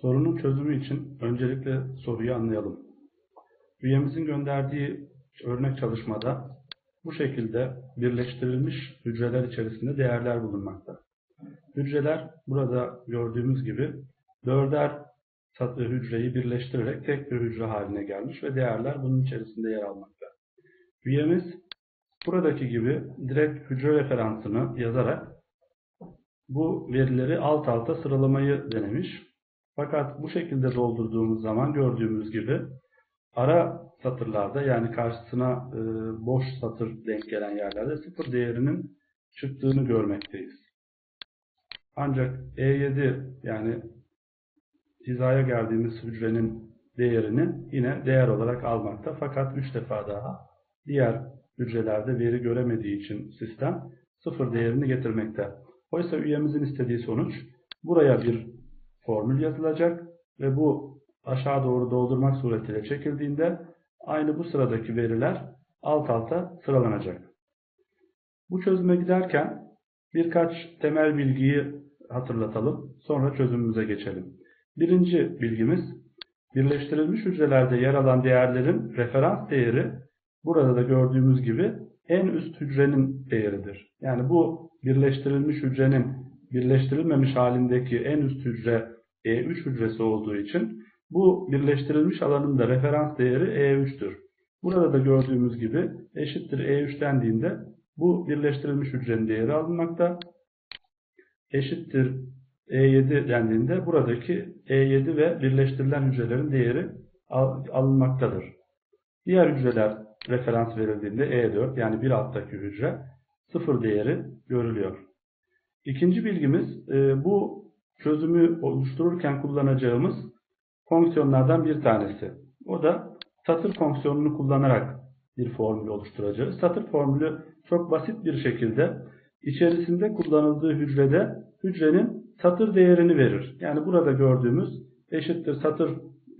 Sorunun çözümü için öncelikle soruyu anlayalım. Üyemizin gönderdiği örnek çalışmada bu şekilde birleştirilmiş hücreler içerisinde değerler bulunmakta. Hücreler burada gördüğümüz gibi dörder satı hücreyi birleştirerek tek bir hücre haline gelmiş ve değerler bunun içerisinde yer almakta. Üyemiz buradaki gibi direkt hücre referansını yazarak bu verileri alt alta sıralamayı denemiş. Fakat bu şekilde doldurduğumuz zaman gördüğümüz gibi ara satırlarda yani karşısına e, boş satır denk gelen yerlerde sıfır değerinin çıktığını görmekteyiz. Ancak E7 yani hizaya geldiğimiz hücrenin değerini yine değer olarak almakta. Fakat 3 defa daha diğer hücrelerde veri göremediği için sistem sıfır değerini getirmekte. Oysa üyemizin istediği sonuç buraya bir formül yazılacak ve bu aşağı doğru doldurmak suretiyle çekildiğinde aynı bu sıradaki veriler alt alta sıralanacak. Bu çözüme giderken birkaç temel bilgiyi hatırlatalım. Sonra çözümümüze geçelim. Birinci bilgimiz birleştirilmiş hücrelerde yer alan değerlerin referans değeri burada da gördüğümüz gibi en üst hücrenin değeridir. Yani bu birleştirilmiş hücrenin birleştirilmemiş halindeki en üst hücre E3 hücresi olduğu için bu birleştirilmiş alanın da referans değeri E3'tür. Burada da gördüğümüz gibi eşittir E3 dendiğinde bu birleştirilmiş hücrenin değeri alınmakta. Eşittir E7 dendiğinde buradaki E7 ve birleştirilen hücrelerin değeri alınmaktadır. Diğer hücreler referans verildiğinde E4 yani bir alttaki hücre sıfır değeri görülüyor. İkinci bilgimiz e, bu çözümü oluştururken kullanacağımız fonksiyonlardan bir tanesi. O da satır fonksiyonunu kullanarak bir formül oluşturacağız. Satır formülü çok basit bir şekilde içerisinde kullanıldığı hücrede hücrenin satır değerini verir. Yani burada gördüğümüz eşittir satır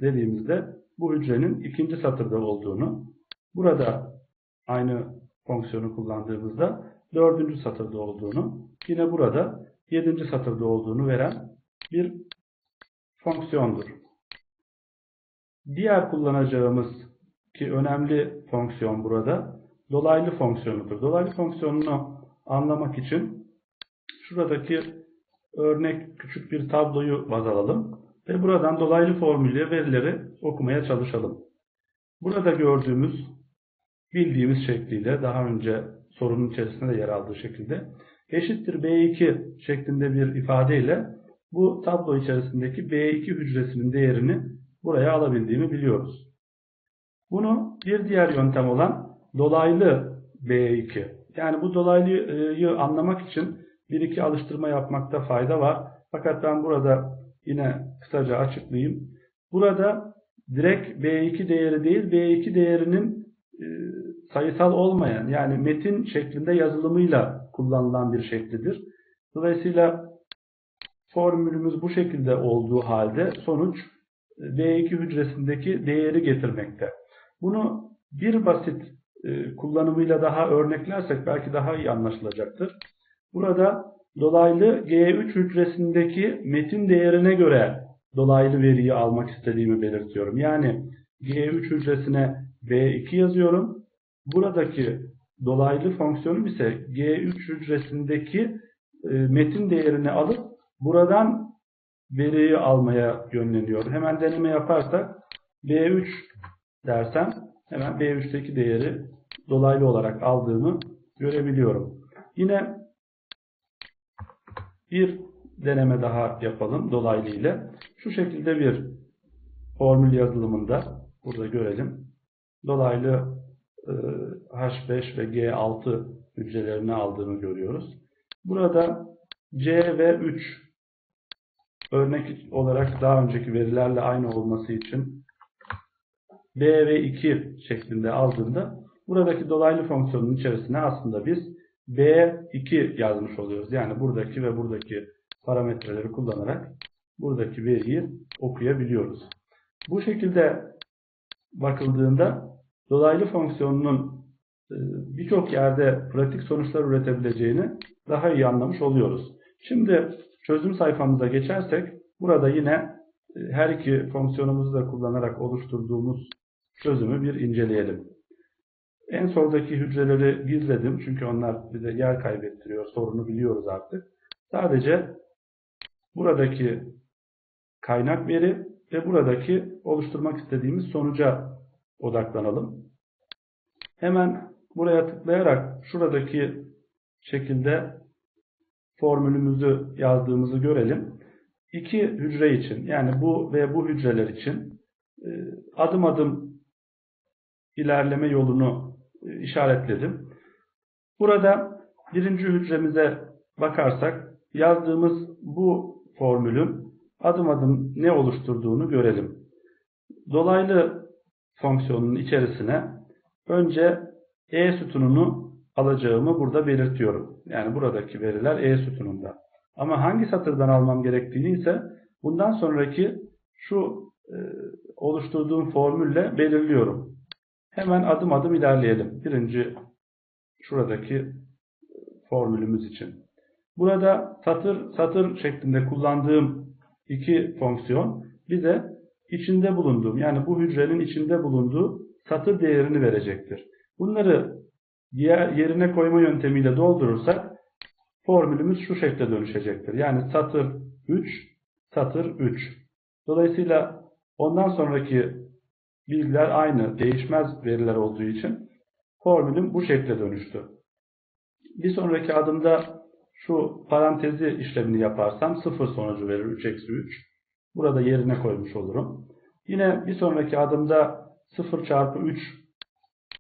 dediğimizde bu hücrenin ikinci satırda olduğunu, burada aynı fonksiyonu kullandığımızda dördüncü satırda olduğunu, yine burada yedinci satırda olduğunu veren bir fonksiyondur. Diğer kullanacağımız ki önemli fonksiyon burada dolaylı fonksiyonudur. Dolaylı fonksiyonunu anlamak için şuradaki örnek küçük bir tabloyu baz alalım ve buradan dolaylı formülle verileri okumaya çalışalım. Burada gördüğümüz bildiğimiz şekliyle daha önce sorunun içerisinde de yer aldığı şekilde eşittir B2 şeklinde bir ifadeyle bu tablo içerisindeki B2 hücresinin değerini buraya alabildiğimi biliyoruz. Bunu bir diğer yöntem olan dolaylı B2 yani bu dolaylıyı anlamak için bir iki alıştırma yapmakta fayda var. Fakat ben burada yine kısaca açıklayayım. Burada direkt B2 değeri değil B2 değerinin e, sayısal olmayan yani metin şeklinde yazılımıyla kullanılan bir şeklidir. Dolayısıyla formülümüz bu şekilde olduğu halde sonuç B2 hücresindeki değeri getirmekte. Bunu bir basit e, kullanımıyla daha örneklersek belki daha iyi anlaşılacaktır. Burada dolaylı G3 hücresindeki metin değerine göre dolaylı veriyi almak istediğimi belirtiyorum. Yani G3 hücresine B2 yazıyorum. Buradaki dolaylı fonksiyonum ise G3 hücresindeki e, metin değerini alıp buradan veriyi almaya yönleniyor. Hemen deneme yaparsak B3 dersem hemen B3'teki değeri dolaylı olarak aldığımı görebiliyorum. Yine bir deneme daha yapalım dolaylı ile. Şu şekilde bir formül yazılımında burada görelim. Dolaylı e, H5 ve G6 hücrelerini aldığını görüyoruz. Burada C ve 3 örnek olarak daha önceki verilerle aynı olması için B ve 2 şeklinde aldığında buradaki dolaylı fonksiyonun içerisine aslında biz B2 yazmış oluyoruz. Yani buradaki ve buradaki parametreleri kullanarak buradaki veriyi okuyabiliyoruz. Bu şekilde bakıldığında dolaylı fonksiyonunun birçok yerde pratik sonuçlar üretebileceğini daha iyi anlamış oluyoruz. Şimdi çözüm sayfamıza geçersek burada yine e, her iki fonksiyonumuzu da kullanarak oluşturduğumuz çözümü bir inceleyelim. En soldaki hücreleri gizledim çünkü onlar bize yer kaybettiriyor. Sorunu biliyoruz artık. Sadece buradaki kaynak veri ve buradaki oluşturmak istediğimiz sonuca odaklanalım. Hemen buraya tıklayarak şuradaki şekilde formülümüzü yazdığımızı görelim. İki hücre için yani bu ve bu hücreler için e, adım adım ilerleme yolunu e, işaretledim. Burada birinci hücremize bakarsak yazdığımız bu formülün adım adım ne oluşturduğunu görelim. Dolaylı fonksiyonunun içerisine önce E sütununu alacağımı burada belirtiyorum. Yani buradaki veriler E sütununda. Ama hangi satırdan almam gerektiğini ise bundan sonraki şu e, oluşturduğum formülle belirliyorum. Hemen adım adım ilerleyelim. Birinci şuradaki formülümüz için. Burada satır satır şeklinde kullandığım iki fonksiyon bize içinde bulunduğum yani bu hücrenin içinde bulunduğu satır değerini verecektir. Bunları yerine koyma yöntemiyle doldurursak formülümüz şu şekilde dönüşecektir. Yani satır 3, satır 3. Dolayısıyla ondan sonraki bilgiler aynı, değişmez veriler olduğu için formülüm bu şekilde dönüştü. Bir sonraki adımda şu parantezi işlemini yaparsam 0 sonucu verir 3 eksi 3. Burada yerine koymuş olurum. Yine bir sonraki adımda 0 çarpı 3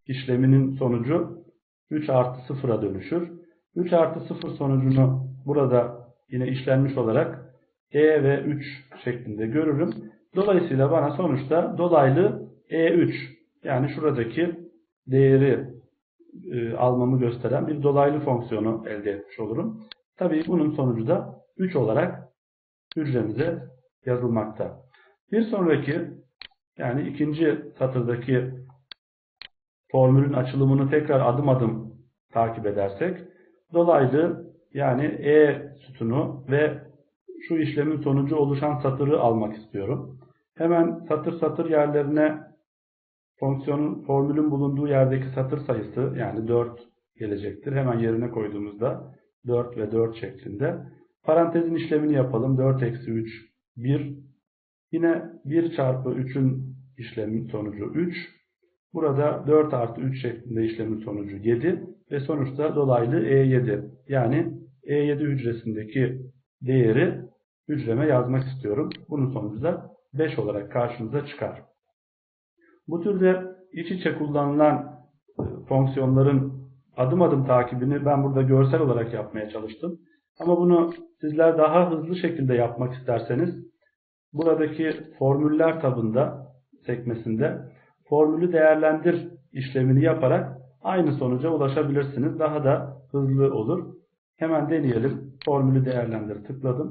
işleminin sonucu 3 artı 0'a dönüşür. 3 artı 0 sonucunu burada yine işlenmiş olarak E ve 3 şeklinde görürüm. Dolayısıyla bana sonuçta dolaylı E3 yani şuradaki değeri e, almamı gösteren bir dolaylı fonksiyonu elde etmiş olurum. Tabii bunun sonucu da 3 olarak hücremize yazılmakta. Bir sonraki yani ikinci satırdaki formülün açılımını tekrar adım adım takip edersek dolaylı yani E sütunu ve şu işlemin sonucu oluşan satırı almak istiyorum. Hemen satır satır yerlerine fonksiyonun formülün bulunduğu yerdeki satır sayısı yani 4 gelecektir. Hemen yerine koyduğumuzda 4 ve 4 şeklinde. Parantezin işlemini yapalım. 4 eksi 3 1. Yine 1 çarpı 3'ün işlemin sonucu 3. Burada 4 artı 3 şeklinde işlemin sonucu 7 ve sonuçta dolaylı E7 yani E7 hücresindeki değeri hücreme yazmak istiyorum. Bunun sonucu da 5 olarak karşımıza çıkar. Bu türde iç içe kullanılan e, fonksiyonların adım adım takibini ben burada görsel olarak yapmaya çalıştım. Ama bunu sizler daha hızlı şekilde yapmak isterseniz buradaki formüller tabında sekmesinde formülü değerlendir işlemini yaparak aynı sonuca ulaşabilirsiniz. Daha da hızlı olur. Hemen deneyelim. Formülü değerlendir tıkladım.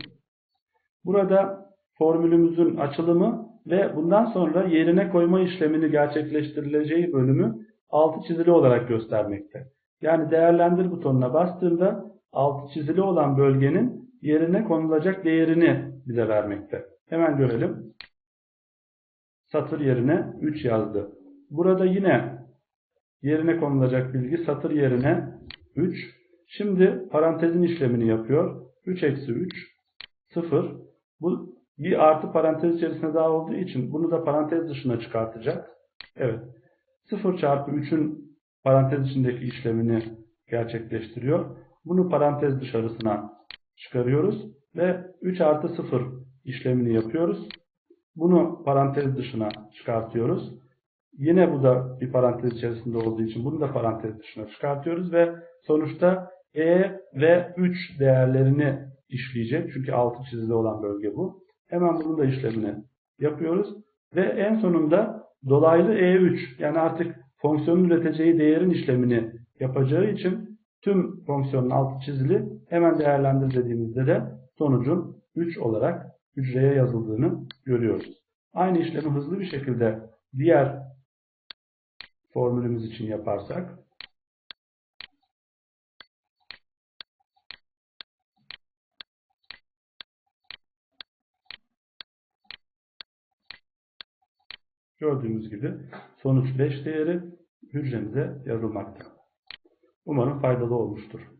Burada formülümüzün açılımı ve bundan sonra yerine koyma işlemini gerçekleştirileceği bölümü altı çizili olarak göstermekte. Yani değerlendir butonuna bastığımda altı çizili olan bölgenin yerine konulacak değerini bize vermekte. Hemen görelim. Satır yerine 3 yazdı. Burada yine yerine konulacak bilgi satır yerine 3. Şimdi parantezin işlemini yapıyor. 3 eksi 3 0. Bu bir artı parantez içerisinde daha olduğu için bunu da parantez dışına çıkartacak. Evet. 0 çarpı 3'ün parantez içindeki işlemini gerçekleştiriyor. Bunu parantez dışarısına çıkarıyoruz ve 3 artı 0 işlemini yapıyoruz. Bunu parantez dışına çıkartıyoruz. Yine bu da bir parantez içerisinde olduğu için bunu da parantez dışına çıkartıyoruz ve sonuçta E ve 3 değerlerini işleyecek. Çünkü altı çizili olan bölge bu. Hemen bunun da işlemini yapıyoruz. Ve en sonunda dolaylı E3 yani artık fonksiyonun üreteceği değerin işlemini yapacağı için tüm fonksiyonun altı çizili hemen değerlendir dediğimizde de sonucun 3 olarak hücreye yazıldığını görüyoruz. Aynı işlemi hızlı bir şekilde diğer formülümüz için yaparsak Gördüğümüz gibi sonuç 5 değeri hücremize yazılmakta. Umarım faydalı olmuştur.